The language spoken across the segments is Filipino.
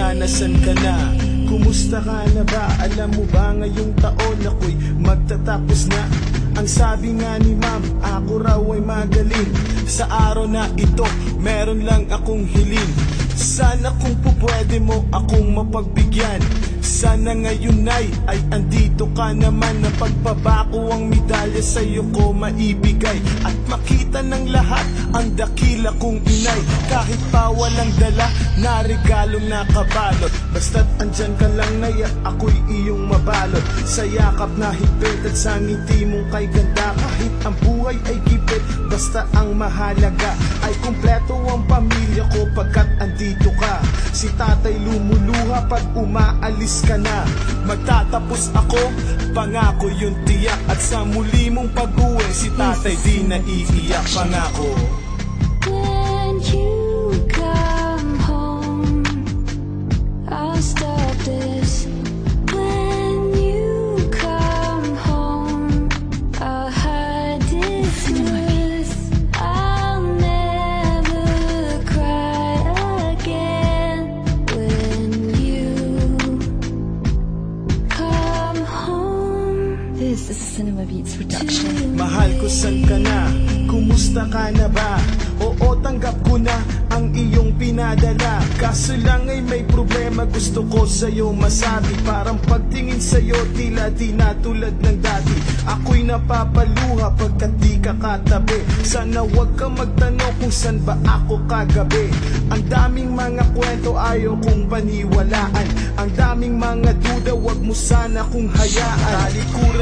production. Inanasan ka na Kumusta ka na ba? Alam mo ba ngayong taon ako'y magtatapos na Ang sabi nga ni ma'am, ako raw ay magaling Sa araw na ito, meron lang akong hiling Sana kung po pwede mo akong mapagbigyan Sana ngayon ay, ay andito ka naman Na pagpabako ang medalya sa'yo ko maibigay. At makita ng lahat ang dakila kong inay. Kahit pa walang dala na regalong nakabalot. Basta't andyan ka lang na ya, ako'y iyong mabalot. Sa yakap na higpit at sa ngiti mong kay ganda. Kahit ang buhay ay gipit, basta ang mahalaga Ay kumpleto ang pamilya ko pagkat andito ka. Si tatay lumuluha pag umaalis ka na Magtatapos ako, pangako yung tiyak At sa muli mong pag-uwi, si tatay di naiiyak. Pangako home, this is Cinema Beats production. Mahal ko san ka na? Kumusta ka na ba? Oo, tanggap ko na ang iyong pinadala. Kaso lang ay may problema gusto ko sa'yo masabi. Parang pagtingin sa'yo tila di na tulad ng dati. Ako'y napapaluha pagkat di ka katabi. Sana wag ka magtanong kung san ba ako kagabi. Ang daming mga kwento ayaw kong paniwalaan. Ang daming mga duda wag mo sana kung hayaan. Talikuran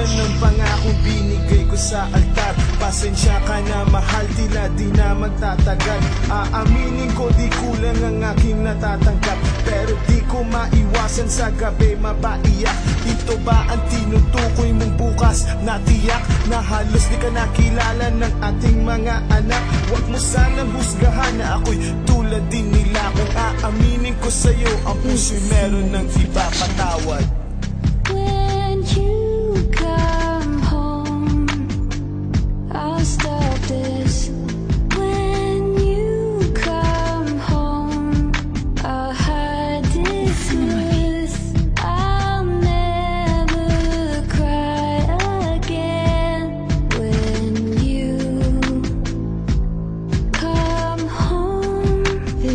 sa altar. Pasensya ka na mahal tila di na magtatagal. Aaminin ko di kulang ang aking natatanggap. Pero di ko maiwasan sa gabi mapaiyak Ito ba ang tinutukoy mong bukas? Na tiyak Na halos di ka nakilala ng ating mga anak. Huwag mo sanang husgahan na ako'y tulad din nila. Kung aaminin ko sa'yo ang puso'y meron ng iba patawad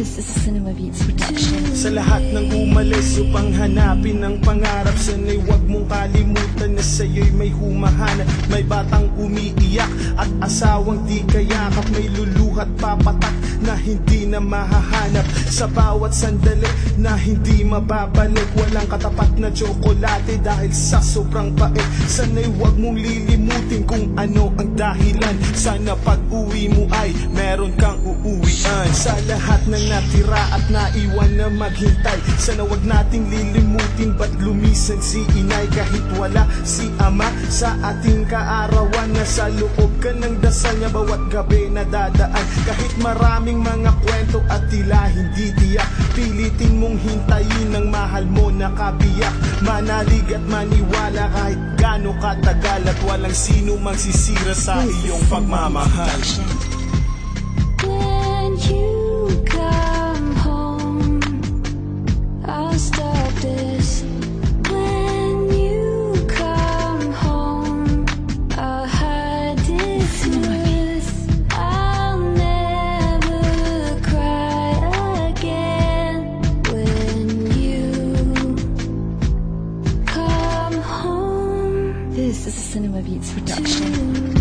Sa lahat ng umalis upang hanapin ang pangarap Sana'y huwag mong kalimutan na sa'yo'y may humahanap. May batang umiiyak at asawang di kayakap. May luluhat papatak na hindi na mahahanap. Sa bawat sandali na hindi mababalik Walang katapat na tsokolate dahil sa sobrang pait. Sana'y huwag mong lilimutin kung ano ang dahilan. Sana pag uwi mo ay meron uuwian Sa lahat ng natira at naiwan na maghintay. Sana wag nating lilimutin ba't lumisan si inay Kahit wala si ama sa ating kaarawan. Nasa loob ka ng dasal niya bawat gabi na dadaan Kahit maraming mga kwento at tila hindi tiyak Pilitin mong hintayin ng mahal mo na kabiyak. Manalig at maniwala kahit gaano katagal At walang sino magsisira sa iyong pagmamahal Cinema Beats production.